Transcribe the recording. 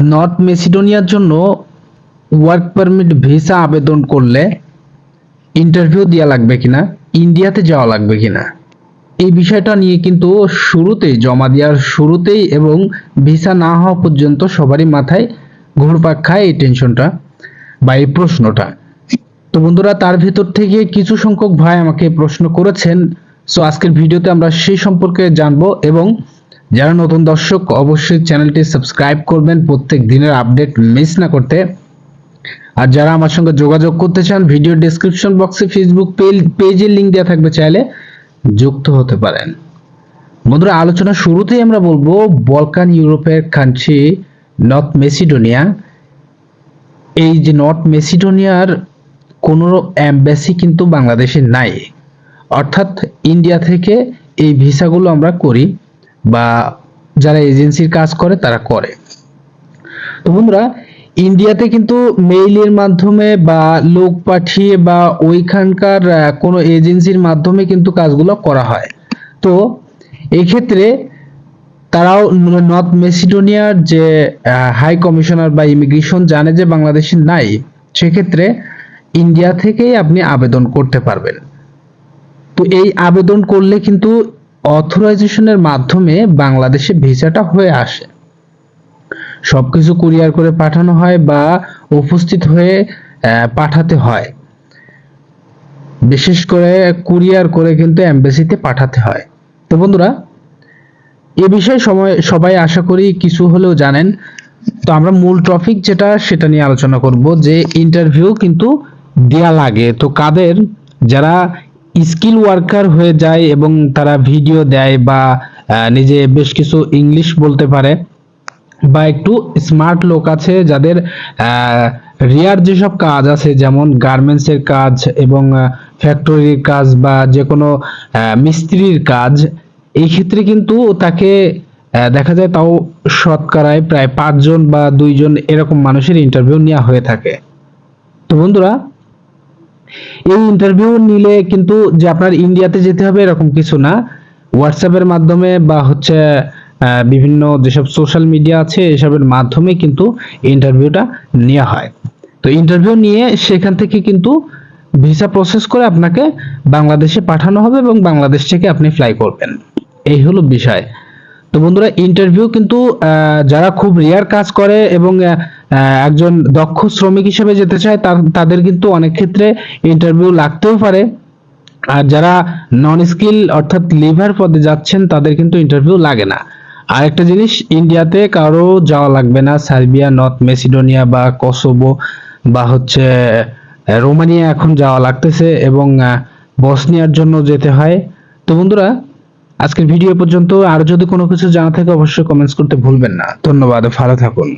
North মেসিডোনিয়ার জন্য work permit visa আবেদন করলে ইন্টারভিউ দেওয়া লাগবে কিনা, ইন্ডিয়াতে যাওয়া লাগবে কিনা, এই বিষয়টা নিয়ে কিন্তু শুরুতেই, জমা দেওয়ার শুরুতেই এবং ভিসা না হওয়া পর্যন্ত সবারই মাথায় ঘুরপাক খায় এই টেনশনটা বা এই প্রশ্নটা। তো বন্ধুরা, তার ভিতর থেকে কিছু সংখ্যক ভাই আমাকে প্রশ্ন করেছেন। সো আজকের ভিডিওতে আমরা সেই সম্পর্কে জানব এবং যারা নতুন দর্শক, অবশ্যই চ্যানেলটি সাবস্ক্রাইব করবেন। প্রত্যেক দিনের আপডেট মিস না করতে। আর যারা আমার সঙ্গে যোগাযোগ করতে চান, ভিডিও ডেসক্রিপশন বক্সে ফেসবুক পেজের লিংক দেওয়া থাকবে, চাইলে যুক্ত হতে পারেন। বন্ধুরা, আলোচনা শুরুতেই আমরা বলব, বলকান ইউরোপের কান্ট্রি নর্থ মেসিডোনিয়া এই যে নর্থ মেসিডোনিয়ার কোনো অ্যাম্বাসি কিন্তু বাংলাদেশে নাই। অর্থাৎ ইন্ডিয়া থেকে এই ভিসাগুলো আমরা করি। বা যারা এজেন্সির কাজ করে, তারা করে। তো বন্ধুরা, ইন্ডিয়াতে কিন্তু মেইলের মাধ্যমে বা লোক পাঠিয়ে বা ওইখানকার কোনো এজেন্সির মাধ্যমে কিন্তু কাজগুলো করা হয়। তো এক্ষেত্রে তারাও নর্থ মেসিডোনিয়ার যে হাই কমিশনার বা ইমিগ্রেশন জানে যে বাংলাদেশে নাই, সেক্ষেত্রে ইন্ডিয়া থেকেই আপনি আবেদন করতে পারবেন। তো এই আবেদন করলে কিন্তু অথরাইজেশনের মাধ্যমে বাংলাদেশে ভিসাটা হয়ে আসে। সবকিছু কুরিয়ার করে পাঠানো হয় বা উপস্থিত হয়ে পাঠাতে হয়। বিশেষ করে কুরিয়ার করে কিন্তু এমবেসিতে পাঠাতে হয়। তো বন্ধুরা, এ বিষয়ে সময়, সবাই আশা করি কিছু হলেও জানেন। তো আমরা মূল টপিক যেটা, সেটা নিয়ে আলোচনা করব যে ইন্টারভিউ কিন্তু দেয়া লাগে। তো কাদের, যারা স্কিল ওয়ার্কার হয়ে যায় এবং তারা ভিডিও দেয় বা নিজে বেশ কিছু ইংলিশ বলতে পারে বা একটু স্মার্ট লোক আছে যাদের রিয়ার যেসব কাজ আছে যেমন গার্মেন্টসের কাজ এবং ফ্যাক্টরির কাজ বা যে কোনো মিস্ত্রির কাজ, এই ক্ষেত্রে কিন্তু তাকে দেখা যায় তাও শতকরায় প্রায় পাঁচজন বা দুইজন এরকম মানুষের ইন্টারভিউ নেওয়া হয়ে থাকে। তো বন্ধুরা এই ইন্টারভিউ নিলে কিন্তু যে আপনার ইন্ডিয়াতে যেতে হবে এরকম কিছু না। হোয়াটসঅ্যাপের মাধ্যমে বা হচ্ছে বিভিন্ন যেসব সোশ্যাল মিডিয়া আছে, এসবের মাধ্যমে কিন্তু ইন্টারভিউটা নেওয়া হয়। তো ইন্টারভিউ নিয়ে সেখান থেকে কিন্তু ভিসা প্রসেস করে আপনাকে বাংলাদেশে পাঠানো হবে এবং বাংলাদেশ থেকে আপনি ফ্লাই করবেন। এই হলো বিষয়। তো বন্ধুরা ইন্টারভিউ কিন্তু যারা খুব রেয়ার কাজ করে এবং একজন দক্ষ শ্রমিক হিসেবে যেতে চায় তাদের কিন্তু অনেক ক্ষেত্রে ইন্টারভিউ লাগতেও পারে। আর যারা নন স্কিল অর্থাৎ লিভার পদে যাচ্ছেন, তাদের কিন্তু ইন্টারভিউ লাগে না। আর একটা জিনিস ইন্ডিয়াতে কারও যাওয়া লাগবে না। সার্বিয়া নর্থ মেসিডোনিয়া বা কসোভো বা হচ্ছে রোমানিয়া এখন যাওয়া লাগতেছে এবং বসনিয়ার জন্য যেতে হয়। তো বন্ধুরা আজকের ভিডিও পর্যন্ত। আর যদি কোনো কিছু জানা থাকে, অবশ্যই কমেন্টস করতে ভুলবেন না। ধন্যবাদ, ভালো থাকুন।